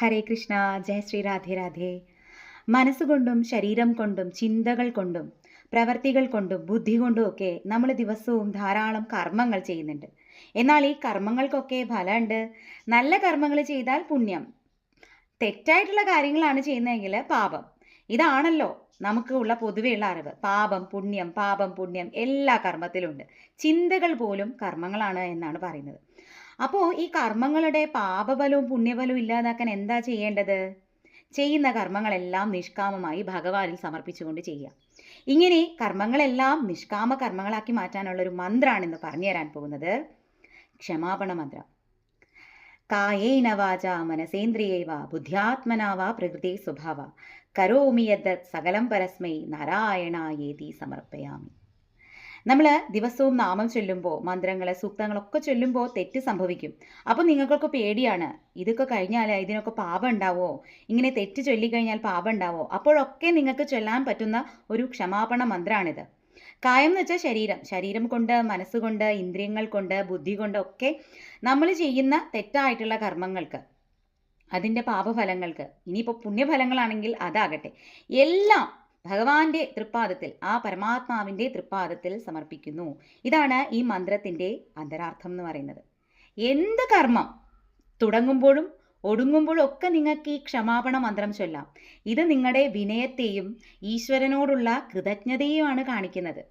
ഹരേ കൃഷ്ണ ജയ ശ്രീ രാധേ രാധേ. മനസ്സുകൊണ്ടും ശരീരം കൊണ്ടും ചിന്തകൾ കൊണ്ടും പ്രവർത്തികൾ കൊണ്ടും ബുദ്ധി കൊണ്ടും ഒക്കെ നമ്മൾ ദിവസവും ധാരാളം കർമ്മങ്ങൾ ചെയ്യുന്നുണ്ട്. എന്നാൽ ഈ കർമ്മങ്ങൾക്കൊക്കെ ഫലമുണ്ട്. നല്ല കർമ്മങ്ങൾ ചെയ്താൽ പുണ്യം. തെറ്റായിട്ടുള്ള കാര്യങ്ങളാണ് ചെയ്യുന്നതെങ്കിൽ പാപം. ഇതാണല്ലോ നമുക്ക് ഉള്ള പൊതുവെയുള്ള അറിവ്. പാപം പുണ്യം പാപം പുണ്യം എല്ലാ കർമ്മത്തിലുണ്ട്. ചിന്തകൾ പോലും കർമ്മങ്ങളാണ് എന്നാണ് പറയുന്നത്. അപ്പോൾ ഈ കർമ്മങ്ങളുടെ പാപബലവും പുണ്യബലവും ഇല്ലാതാക്കാൻ എന്താ ചെയ്യേണ്ടത്? ചെയ്യുന്ന കർമ്മങ്ങളെല്ലാം നിഷ്കാമമായി ഭഗവാനിൽ സമർപ്പിച്ചുകൊണ്ട് ചെയ്യുക. ഇങ്ങനെ കർമ്മങ്ങളെല്ലാം നിഷ്കാമ കർമ്മങ്ങളാക്കി മാറ്റാനുള്ള ഒരു മന്ത്രമാണ് ഇന്ന് പറഞ്ഞു തരാൻ പോകുന്നത്. ക്ഷമാപണ മന്ത്രം. കായേന വാച മനസേന്ദ്രിയേവ ബുദ്ധ്യാത്മനാ വാ പ്രകൃതി സ്വഭാവ. കരോമി യദ് സകലം പരസ്മൈ നാരായണായേതി സമർപ്പയാമി. നമ്മൾ ദിവസവും നാമം ചൊല്ലുമ്പോൾ മന്ത്രങ്ങൾ സൂക്തങ്ങളൊക്കെ ചൊല്ലുമ്പോൾ തെറ്റ് സംഭവിക്കും. അപ്പോൾ നിങ്ങൾക്കൊക്കെ പേടിയാണ് ഇതൊക്കെ കഴിഞ്ഞാൽ ഇതിനൊക്കെ പാപം ഉണ്ടാവോ ഇങ്ങനെ തെറ്റ് ചൊല്ലിക്കഴിഞ്ഞാൽ പാപം ഉണ്ടാവോ അപ്പോഴൊക്കെ നിങ്ങൾക്ക് ചൊല്ലാൻ പറ്റുന്ന ഒരു ക്ഷമാപണ മന്ത്രമാണിത് കായം എന്ന് വെച്ചാൽ ശരീരം. ശരീരം കൊണ്ട് മനസ്സുകൊണ്ട് ഇന്ദ്രിയങ്ങൾ കൊണ്ട് ബുദ്ധി കൊണ്ട് ഒക്കെ നമ്മൾ ചെയ്യുന്ന തെറ്റായിട്ടുള്ള കർമ്മങ്ങൾക്ക് അതിന്റെ പാപഫലങ്ങൾക്ക് ഇനിയിപ്പോൾ പുണ്യഫലങ്ങളാണെങ്കിൽ അതാകട്ടെ. എല്ലാം ഭഗവാന്റെ തൃപ്പാദത്തിൽ ആ പരമാത്മാവിന്റെ തൃപ്പാദത്തിൽ സമർപ്പിക്കുന്നു. ഇതാണ് ഈ മന്ത്രത്തിന്റെ അന്തരാർത്ഥം എന്ന് പറയുന്നത്. എന്ത് കർമ്മം തുടങ്ങുമ്പോഴും ഒടുങ്ങുമ്പോഴും ഒക്കെ നിങ്ങൾക്ക് ഈ ക്ഷമാപണ മന്ത്രം ചൊല്ലാം. ഇത് നിങ്ങളുടെ വിനയത്തെയും ഈശ്വരനോടുള്ള കൃതജ്ഞതയുമാണ് കാണിക്കുന്നത്.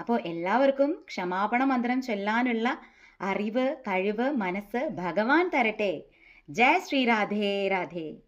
അപ്പോൾ എല്ലാവർക്കും ക്ഷമാപണ മന്ത്രം ചൊല്ലാനുള്ള അറിവ് കഴിവ് മനസ്സ് ഭഗവാൻ തരട്ടെ. ജയ ശ്രീ രാധേ രാധേ.